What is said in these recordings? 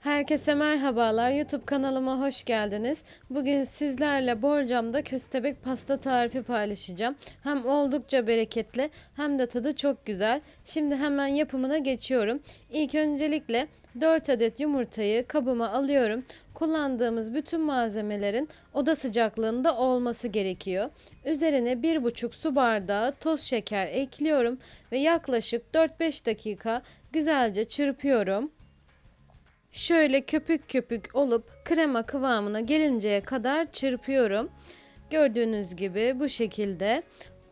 Herkese merhabalar. YouTube kanalıma hoş geldiniz. Bugün sizlerle borcamda köstebek pasta tarifi paylaşacağım. Hem oldukça bereketli hem de tadı çok güzel. Şimdi hemen yapımına geçiyorum. İlk öncelikle 4 adet yumurtayı kabıma alıyorum. Kullandığımız bütün malzemelerin oda sıcaklığında olması gerekiyor. Üzerine 1,5 su bardağı toz şeker ekliyorum ve yaklaşık 4-5 dakika güzelce çırpıyorum. Şöyle köpük köpük olup krema kıvamına gelinceye kadar çırpıyorum. Gördüğünüz gibi bu şekilde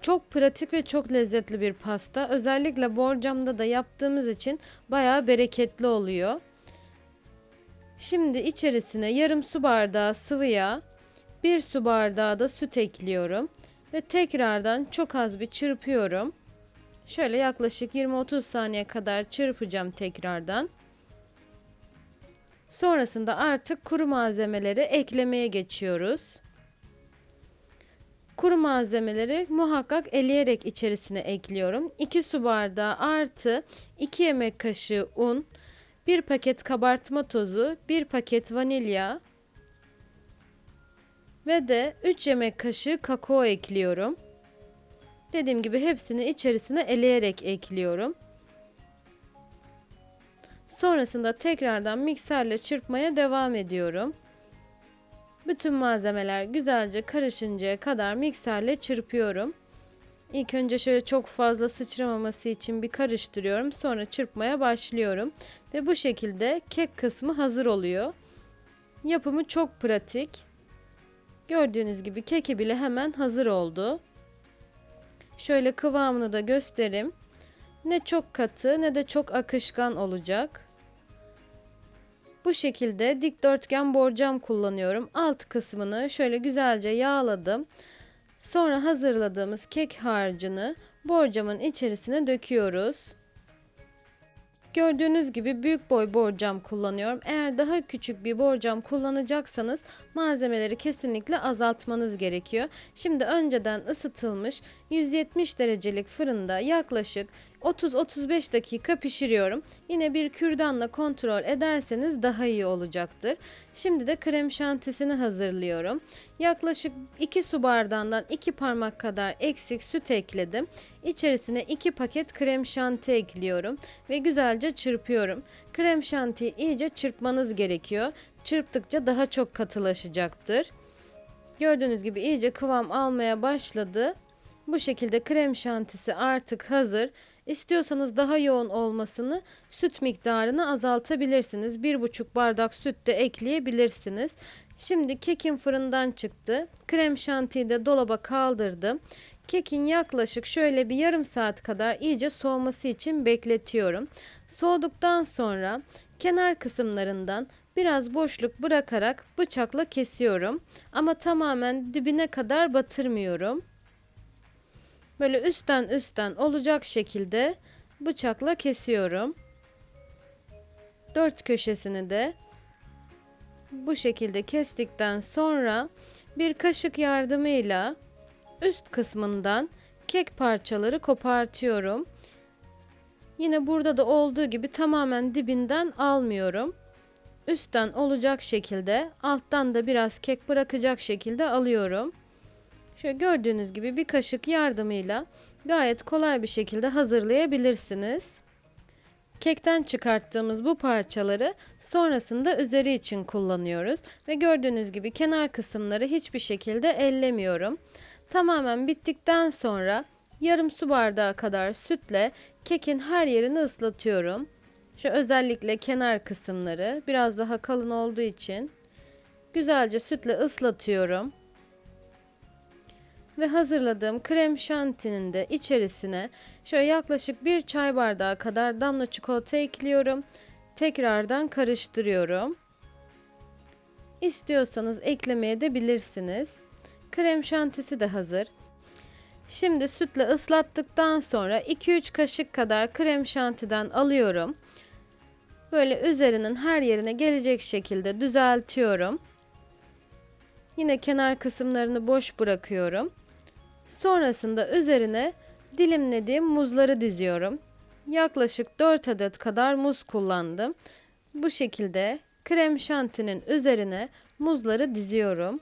çok pratik ve çok lezzetli bir pasta. Özellikle borcamda da yaptığımız için bayağı bereketli oluyor. Şimdi içerisine yarım su bardağı sıvı yağ, bir su bardağı da süt ekliyorum ve tekrardan çok az bir çırpıyorum. Şöyle yaklaşık 20-30 saniye kadar çırpacağım tekrardan. Sonrasında artık kuru malzemeleri eklemeye geçiyoruz. Kuru malzemeleri muhakkak eleyerek içerisine ekliyorum. 2 su bardağı artı 2 yemek kaşığı un, 1 paket kabartma tozu, 1 paket vanilya ve de 3 yemek kaşığı kakao ekliyorum. Dediğim gibi hepsini içerisine eleyerek ekliyorum. Sonrasında tekrardan mikserle çırpmaya devam ediyorum. Bütün malzemeler güzelce karışıncaya kadar mikserle çırpıyorum. İlk önce şöyle çok fazla sıçramaması için bir karıştırıyorum. Sonra çırpmaya başlıyorum. Ve bu şekilde kek kısmı hazır oluyor. Yapımı çok pratik. Gördüğünüz gibi keki bile hemen hazır oldu. Şöyle kıvamını da göstereyim. Ne çok katı ne de çok akışkan olacak. Bu şekilde dikdörtgen borcam kullanıyorum. Alt kısmını şöyle güzelce yağladım. Sonra hazırladığımız kek harcını borcamın içerisine döküyoruz. Gördüğünüz gibi büyük boy borcam kullanıyorum. Eğer daha küçük bir borcam kullanacaksanız malzemeleri kesinlikle azaltmanız gerekiyor. Şimdi önceden ısıtılmış 170 derecelik fırında yaklaşık 30-35 dakika pişiriyorum. Yine bir kürdanla kontrol ederseniz daha iyi olacaktır. Şimdi de krem şantisini hazırlıyorum. Yaklaşık 2 su bardağından 2 parmak kadar eksik süt ekledim. İçerisine 2 paket krem şanti ekliyorum ve güzelce çırpıyorum. Krem şantiyi iyice çırpmanız gerekiyor. Çırptıkça daha çok katılaşacaktır. Gördüğünüz gibi iyice kıvam almaya başladı. Bu şekilde krem şantisi artık hazır. İstiyorsanız daha yoğun olmasını süt miktarını azaltabilirsiniz. 1,5 bardak süt de ekleyebilirsiniz. Şimdi kekin fırından çıktı. Krem şantiyi de dolaba kaldırdım. Kekin yaklaşık şöyle bir yarım saat kadar iyice soğuması için bekletiyorum. Soğuduktan sonra kenar kısımlarından biraz boşluk bırakarak bıçakla kesiyorum. Ama tamamen dibine kadar batırmıyorum. Böyle üstten üstten olacak şekilde bıçakla kesiyorum. Dört köşesini de bu şekilde kestikten sonra bir kaşık yardımıyla üst kısmından kek parçaları kopartıyorum. Yine burada da olduğu gibi tamamen dibinden almıyorum. Üstten olacak şekilde alttan da biraz kek bırakacak şekilde alıyorum. Şöyle gördüğünüz gibi bir kaşık yardımıyla gayet kolay bir şekilde hazırlayabilirsiniz. Kekten çıkarttığımız bu parçaları sonrasında üzeri için kullanıyoruz ve gördüğünüz gibi kenar kısımları hiçbir şekilde ellemiyorum. Tamamen bittikten sonra yarım su bardağı kadar sütle kekin her yerini ıslatıyorum. Şu özellikle kenar kısımları biraz daha kalın olduğu için güzelce sütle ıslatıyorum ve hazırladığım krem şantinin de içerisine şöyle yaklaşık bir çay bardağı kadar damla çikolata ekliyorum. Tekrardan karıştırıyorum. İstiyorsanız eklemeye de bilirsiniz. Krem şantisi de hazır. Şimdi sütle ıslattıktan sonra 2-3 kaşık kadar krem şantiden alıyorum. Böyle üzerinin her yerine gelecek şekilde düzeltiyorum. Yine kenar kısımlarını boş bırakıyorum. Sonrasında üzerine dilimlediğim muzları diziyorum. Yaklaşık 4 adet kadar muz kullandım. Bu şekilde krem şantinin üzerine muzları diziyorum.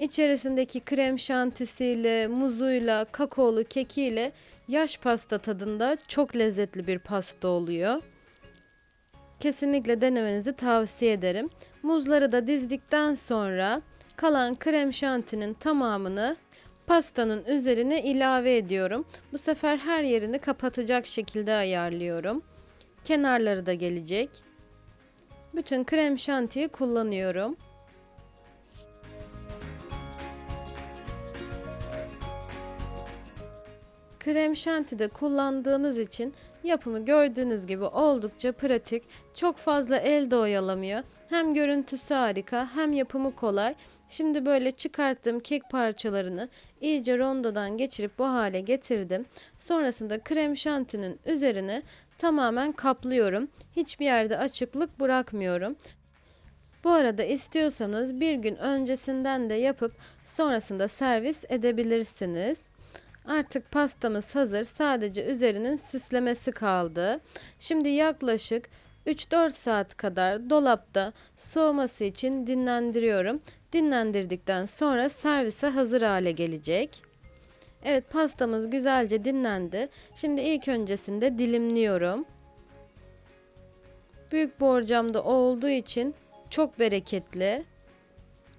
İçerisindeki krem şantisiyle, muzuyla, kakaolu kekiyle yaş pasta tadında çok lezzetli bir pasta oluyor. Kesinlikle denemenizi tavsiye ederim. Muzları da dizdikten sonra kalan krem şantinin tamamını pastanın üzerine ilave ediyorum. Bu sefer her yerini kapatacak şekilde ayarlıyorum. Kenarları da gelecek. Bütün krem şantiyi kullanıyorum. Krem şantide kullandığımız için yapımı gördüğünüz gibi oldukça pratik. Çok fazla elde oyalamıyor. Hem görüntüsü harika hem yapımı kolay. Şimdi böyle çıkarttığım kek parçalarını iyice rondodan geçirip bu hale getirdim. Sonrasında krem şantinin üzerine tamamen kaplıyorum. Hiçbir yerde açıklık bırakmıyorum. Bu arada istiyorsanız bir gün öncesinden de yapıp sonrasında servis edebilirsiniz. Artık pastamız hazır. Sadece üzerinin süslemesi kaldı. Şimdi yaklaşık 3-4 saat kadar dolapta soğuması için dinlendiriyorum. Dinlendirdikten sonra servise hazır hale gelecek. Evet pastamız güzelce dinlendi. Şimdi ilk öncesinde dilimliyorum. Büyük borcamda olduğu için çok bereketli,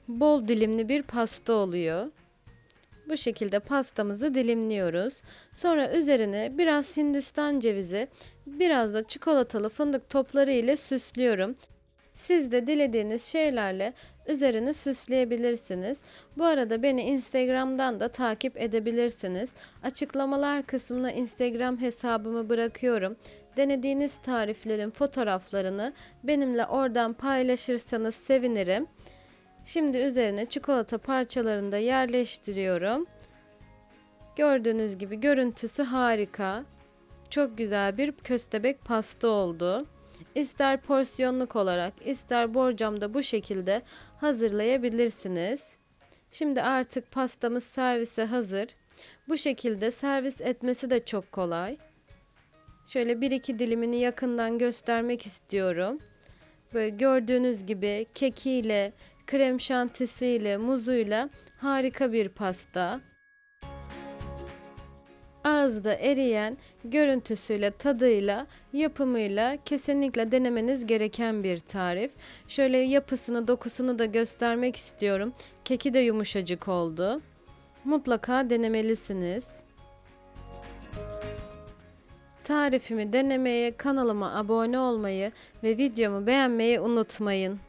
bol dilimli bir pasta oluyor. Bu şekilde pastamızı dilimliyoruz. Sonra üzerine biraz hindistan cevizi, biraz da çikolatalı fındık topları ile süslüyorum. Siz de dilediğiniz şeylerle üzerini süsleyebilirsiniz. Bu arada beni Instagram'dan da takip edebilirsiniz. Açıklamalar kısmına Instagram hesabımı bırakıyorum. Denediğiniz tariflerin fotoğraflarını benimle oradan paylaşırsanız sevinirim. Şimdi üzerine çikolata parçalarını da yerleştiriyorum. Gördüğünüz gibi görüntüsü harika. Çok güzel bir köstebek pasta oldu. İster porsiyonluk olarak ister borcamda bu şekilde hazırlayabilirsiniz. Şimdi artık pastamız servise hazır. Bu şekilde servis etmesi de çok kolay. Şöyle bir iki dilimini yakından göstermek istiyorum. Böyle gördüğünüz gibi kekiyle, krem şantisiyle, muzuyla harika bir pasta. Ağızda eriyen görüntüsüyle, tadıyla, yapımıyla kesinlikle denemeniz gereken bir tarif. Şöyle yapısını, dokusunu da göstermek istiyorum. Keki de yumuşacık oldu. Mutlaka denemelisiniz. Tarifimi denemeye, kanalıma abone olmayı ve videomu beğenmeyi unutmayın.